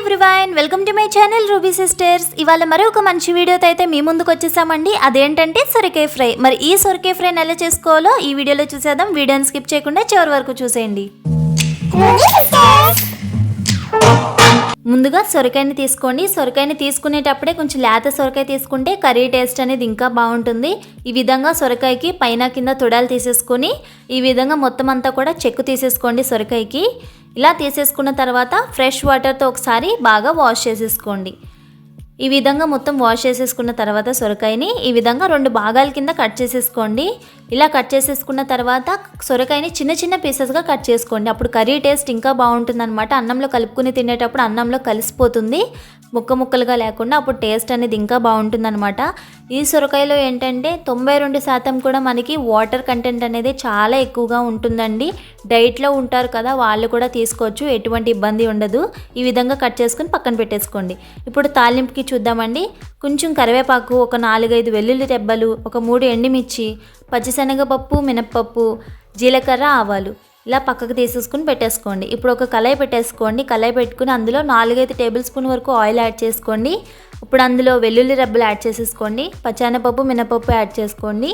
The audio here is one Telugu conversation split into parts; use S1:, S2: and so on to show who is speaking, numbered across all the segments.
S1: Everyone welcome to my channel Ruby sisters ఇవాళ మరి ఒక మంచి వీడియోతో అయితే మీ ముందుకు వచ్చేసామండి. అదేంటంటే సొరకాయ ఫ్రై. మరి ఈ సొరకాయ ఫ్రైని ఎలా చేసుకోవాలో ఈ వీడియోలో చూసేద్దాం. వీడియోని స్కిప్ చేయకుండా చివరి వరకు చూసేయండి. ముందుగా సొరకాయని తీసుకోండి. సొరకాయని తీసుకునేటప్పుడే కొంచెం లేత సొరకాయ తీసుకుంటే కర్రీ టేస్ట్ అనేది ఇంకా బాగుంటుంది. ఈ విధంగా సొరకాయకి పైన కింద తుడాలు తీసేసుకొని ఈ విధంగా మొత్తం అంతా కూడా చెక్కు తీసేసుకోండి సొరకాయకి. ఇలా తీసేసుకున్న తర్వాత ఫ్రెష్ వాటర్తో ఒకసారి బాగా వాష్ చేసేసుకోండి. ఈ విధంగా మొత్తం వాష్ చేసేసుకున్న తర్వాత సొరకాయని ఈ విధంగా రెండు భాగాల కింద కట్ చేసేసుకోండి. ఇలా కట్ చేసేసుకున్న తర్వాత సొరకాయని చిన్న చిన్న పీసెస్గా కట్ చేసుకోండి. అప్పుడు కర్రీ టేస్ట్ ఇంకా బాగుంటుంది అనమాట అన్నంలో కలుపుకుని తినేటప్పుడు అన్నంలో కలిసిపోతుంది. ముక్క ముక్కలుగా లేకుండా అప్పుడు టేస్ట్ అనేది ఇంకా బాగుంటుంది ఈ సొరకాయలో ఏంటంటే తొంభై రెండు శాతం కూడా మనకి వాటర్ కంటెంట్ అనేది చాలా ఎక్కువగా ఉంటుందండి. డైట్లో ఉంటారు కదా వాళ్ళు కూడా తీసుకోవచ్చు ఎటువంటి ఇబ్బంది ఉండదు. ఈ విధంగా కట్ చేసుకుని పక్కన పెట్టేసుకోండి. ఇప్పుడు తాలింపుకి చూద్దామండి. కొంచెం కరివేపాకు ఒక నాలుగైదు వెల్లుల్లి దెబ్బలు ఒక మూడు ఎండుమిర్చి పచ్చిశనగపప్పు మినప్పప్పు జీలకర్ర ఆవాలు. ఇలా పక్కకు తీసేసుకుని పెట్టేసుకోండి. ఇప్పుడు ఒక కళాయి పెట్టేసుకోండి. కళాయి పెట్టుకుని అందులో నాలుగైదు టేబుల్ స్పూన్ వరకు ఆయిల్ యాడ్ చేసుకోండి. ఇప్పుడు అందులో వెల్లుల్లి రబ్బలు యాడ్ చేసేసుకోండి. పచ్చానపప్పు మినపప్పు యాడ్ చేసుకోండి.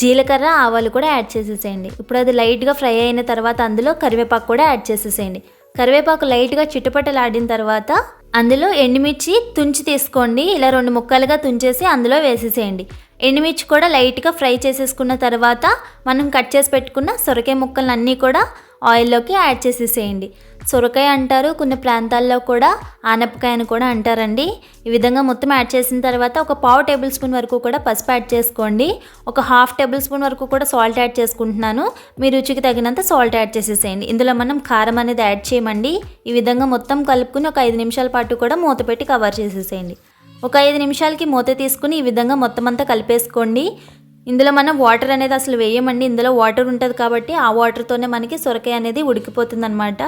S1: జీలకర్ర ఆవాలు కూడా యాడ్ చేసేసేయండి. ఇప్పుడు అది లైట్గా ఫ్రై అయిన తర్వాత అందులో కరివేపాకు కూడా యాడ్ చేసేసేయండి. కరివేపాకు లైట్గా చిట్టుపట్టలాడిన తర్వాత అందులో ఎండుమిర్చి తుంచి తీసుకోండి. ఇలా రెండు ముక్కలుగా తుంచేసి అందులో వేసేసేయండి. ఎండుమిర్చి కూడా లైట్గా ఫ్రై చేసేసుకున్న తర్వాత మనం కట్ చేసి పెట్టుకున్న సొరకాయ ముక్కలు అన్నీ కూడా ఆయిల్లోకి యాడ్ చేసేసేయండి. సొరకాయ అంటారు కొన్ని ప్రాంతాల్లో కూడా ఆనపకాయ అని కూడా అంటారండి. ఈ విధంగా మొత్తం యాడ్ చేసిన తర్వాత ఒక పావు టేబుల్ స్పూన్ వరకు కూడా పసుపు యాడ్ చేసుకోండి. ఒక హాఫ్ టేబుల్ స్పూన్ వరకు కూడా సాల్ట్ యాడ్ చేసుకుంటున్నాను. మీ రుచికి తగినంత సాల్ట్ యాడ్ చేసేసేయండి. ఇందులో మనం కారం అనేది యాడ్ చేయమండి. ఈ విధంగా మొత్తం కలుపుకుని ఒక ఐదు నిమిషాల పాటు కూడా మూత పెట్టి కవర్ చేసేసేయండి. ఒక ఐదు నిమిషాలకి మూత తీసుకుని ఈ విధంగా మొత్తం అంతా కలిపేసుకోండి. ఇందులో మనం వాటర్ అనేది అసలు వేయమండి. ఇందులో వాటర్ ఉంటుంది కాబట్టి ఆ వాటర్తోనే మనకి సొరకాయ అనేది ఉడికిపోతుంది అనమాట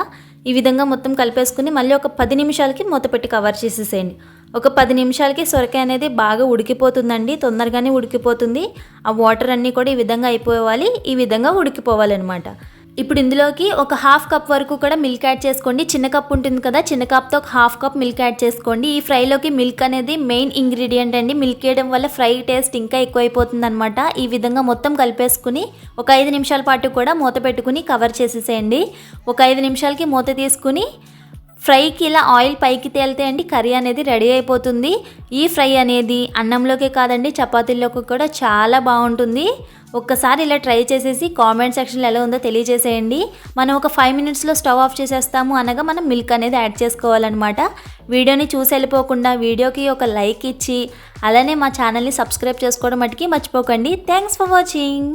S1: ఈ విధంగా మొత్తం కలిపేసుకుని మళ్ళీ ఒక పది నిమిషాలకి మూత పెట్టి కవర్ చేసేసేయండి. ఒక పది నిమిషాలకి సొరకాయ అనేది బాగా ఉడికిపోతుందండి. తొందరగానే ఉడికిపోతుంది. ఆ వాటర్ అన్నీ కూడా ఈ విధంగా అయిపోవాలి. ఈ విధంగా ఉడికిపోవాలన్నమాట. ఇప్పుడు ఇందులోకి ఒక హాఫ్ కప్ వరకు కూడా మిల్క్ యాడ్ చేసుకోండి. చిన్న కప్ ఉంటుంది కదా చిన్న కప్తో ఒక హాఫ్ కప్ మిల్క్ యాడ్ చేసుకోండి. ఈ ఫ్రైలోకి మిల్క్ అనేది మెయిన్ ఇంగ్రీడియంట్ అండి. మిల్క్ వేయడం వల్ల ఫ్రై టేస్ట్ ఇంకా ఎక్కువైపోతుంది అనమాట ఈ విధంగా మొత్తం కలిపేసుకుని ఒక ఐదు నిమిషాల పాటు కూడా మూత పెట్టుకుని కవర్ చేసేసేయండి. ఒక ఐదు నిమిషాలకి మూత తీసుకుని ఫ్రైకి ఇలా ఆయిల్ పైకి తేలితే అండి కర్రీ అనేది రెడీ అయిపోతుంది. ఈ ఫ్రై అనేది అన్నంలోకే కాదండి చపాతీల్లోకి కూడా చాలా బాగుంటుంది. ఒక్కసారి ఇలా ట్రై చేసేసి కామెంట్ సెక్షన్లో ఎలా ఉందో తెలియజేసేయండి. మనం ఒక ఫైవ్ మినిట్స్లో స్టవ్ ఆఫ్ చేసేస్తాము అనగా మనం మిల్క్ అనేది యాడ్ చేసుకోవాలన్నమాట. వీడియోని చూసి వెళ్ళిపోకుండా వీడియోకి ఒక లైక్ ఇచ్చి అలానే మా ఛానల్ని సబ్స్క్రైబ్ చేసుకోవడం మటుకి మర్చిపోకండి. Thanks for watching.